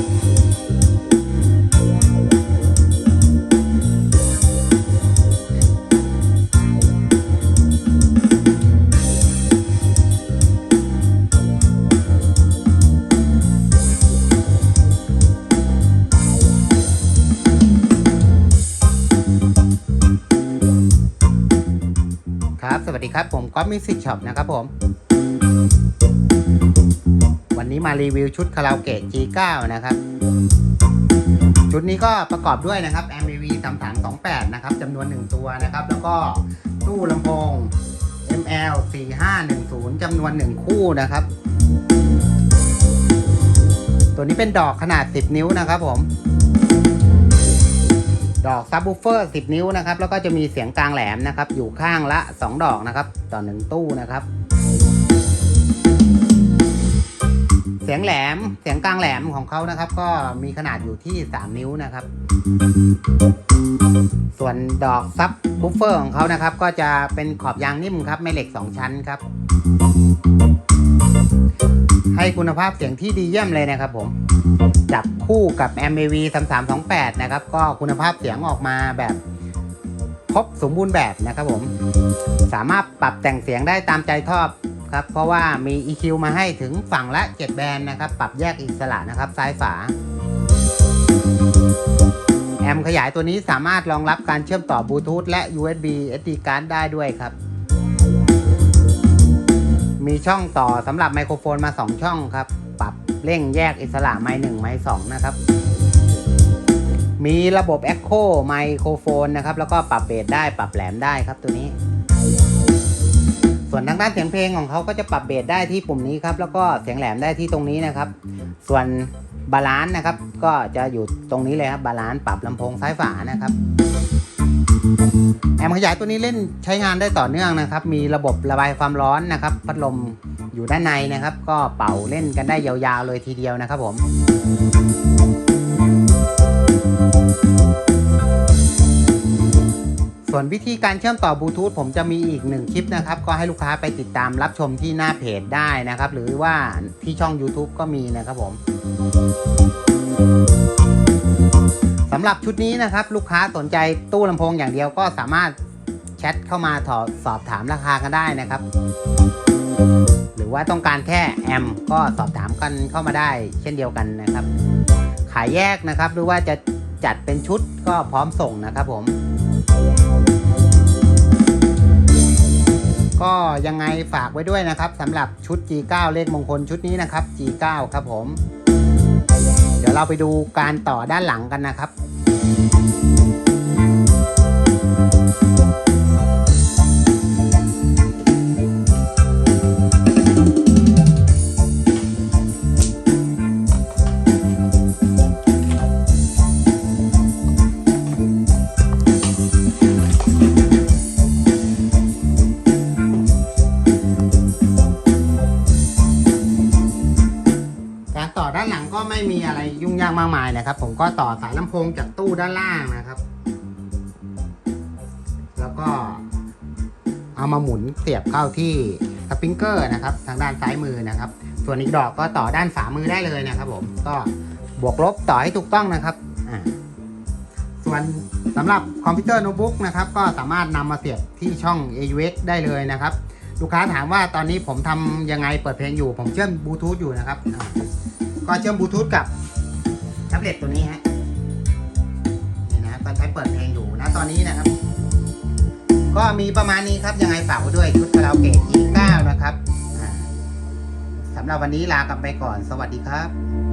ครับ สวัสดีครับ ผมก๊อฟมิวสิชช็อปนะครับผม นี้มารีวิวชุดคาราโอเกะ G9 นะครับ ชุดนี้ก็ประกอบด้วยนะครับ Mav 3328 นะครับจำนวน 1 ตัวนะครับ แล้วก็ตู้ลำโพง ML 4510จำนวน 1 คู่นะครับ ตัวนี้เป็นดอกขนาด 10 นิ้วนะครับผมดอกซับวูเฟอร์ 10 นิ้วนะครับ แล้วก็จะมีเสียงกลางแหลมนะครับ อยู่ข้างละ 2 ดอกนะครับ ต่อ 1 ตู้นะครับ สียงแหลมเสียงกลางแหลมของเขานะครับ ก็มีขนาดอยู่ที่ 3 นิ้วนะครับ ส่วนดอกซับบูฟเฟอร์ของเขานะครับ ก็จะเป็นขอบยางนิ่มครับไม่เหล็ก 2 ชั้นครับ ให้คุณภาพเสียงที่ดีเยี่ยมเลยนะครับผมจับคู่กับ MAV 3328 นะครับ ก็คุณภาพเสียงออกมาแบบครบสมบูรณ์แบบนะครับผม สามารถปรับแต่งเสียงได้ตามใจชอบ ครับ เพราะว่ามี EQ มาให้ถึงฝั่งละ 7 แบนด์นะครับ ปรับแยกอิสระนะครับ ซ้ายฝา แอมขยายตัวนี้สามารถรองรับการเชื่อมต่อบลูทูธและ USB SD card ได้ด้วยครับ มีช่องต่อสำหรับไมโครโฟนมา 2 ช่องครับ ปรับเร่งแยกอิสระไมค์1ไมค์2นะครับ มีระบบ Echo ไมโครโฟนนะครับ แล้วก็ปรับเบสได้ปรับแหลมได้ครับตัวนี้ ส่วนทางด้านเสียงเพลงของเขาก็จะปรับเบสได้ที่ปุ่มนี้ครับ แล้วก็เสียงแหลมได้ที่ตรงนี้นะครับ ส่วนบาลานซ์นะครับ ก็จะอยู่ตรงนี้เลยครับบาลานซ์ปรับลำโพงซ้ายฝานะครับแอมขยายตัวนี้เล่นใช้งานได้ต่อเนื่องนะครับ มีระบบระบายความร้อนนะครับ พัดลมอยู่ด้านในนะครับ ก็เป่าเล่นกันได้ยาวๆเลยทีเดียวนะครับผม ส่วนวิธีการเชื่อมต่อบลูทูธผมจะมีอีกหนึ่งคลิปนะครับ ก็ให้ลูกค้าไปติดตามรับชมที่หน้าเพจได้นะครับ หรือว่าที่ช่อง YouTube ก็มีนะครับผมสำหรับชุดนี้นะครับ ลูกค้าสนใจตู้ลำโพงอย่างเดียวก็สามารถแชทเข้ามาอสอบถามราคากันได้นะครับ หรือว่าต้องการแค่แอมก็สอบถามกันเข้ามาได้ เช่นเดียวกันนะครับ ขายแยกนะครับ หรือว่าจะจัดเป็นชุดก็พร้อมส่งนะครับผม ก็ยังไงฝากไว้ด้วยนะครับสำหรับชุด G9 เลขมงคลชุดนี้นะครับ G9 ครับผม เดี๋ยวเราไปดูการต่อด้านหลังกันนะครับ ต่อด้านหลังก็ไม่มีอะไรยุ่งยากมากมายนะครับ ผมก็ต่อสายลำโพงจากตู้ด้านล่างนะครับ แล้วก็เอามาหมุนเสียบเข้าที่สปริงเกอร์นะครับ ทางด้านซ้ายมือนะครับ ส่วนอีกดอกก็ต่อด้านฝามือได้เลยนะครับ ผมก็บวกลบต่อให้ถูกต้องนะครับส่วนสำหรับคอมพิวเตอร์โน้ตบุ๊กนะครับ ก็สามารถนำมาเสียบที่ช่อง AUX ได้เลยนะครับ ลูกค้าถามว่าตอนนี้ผมทำยังไงเปิดเพลงอยู่ ผมเชื่อมบลูทูธอยู่นะครับ ก็เชื่อมบลูทูธกับแท็บเล็ตตัวนี้ฮะนี่นะก็ใช้เปิดเพลงอยู่นะตอนนี้นะครับ ก็มีประมาณนี้ครับยังไงฝากด้วยชุดคาราโอเกะที่9นะครับอ่าสำหรับวันนี้ลากันไปก่อน สวัสดีครับ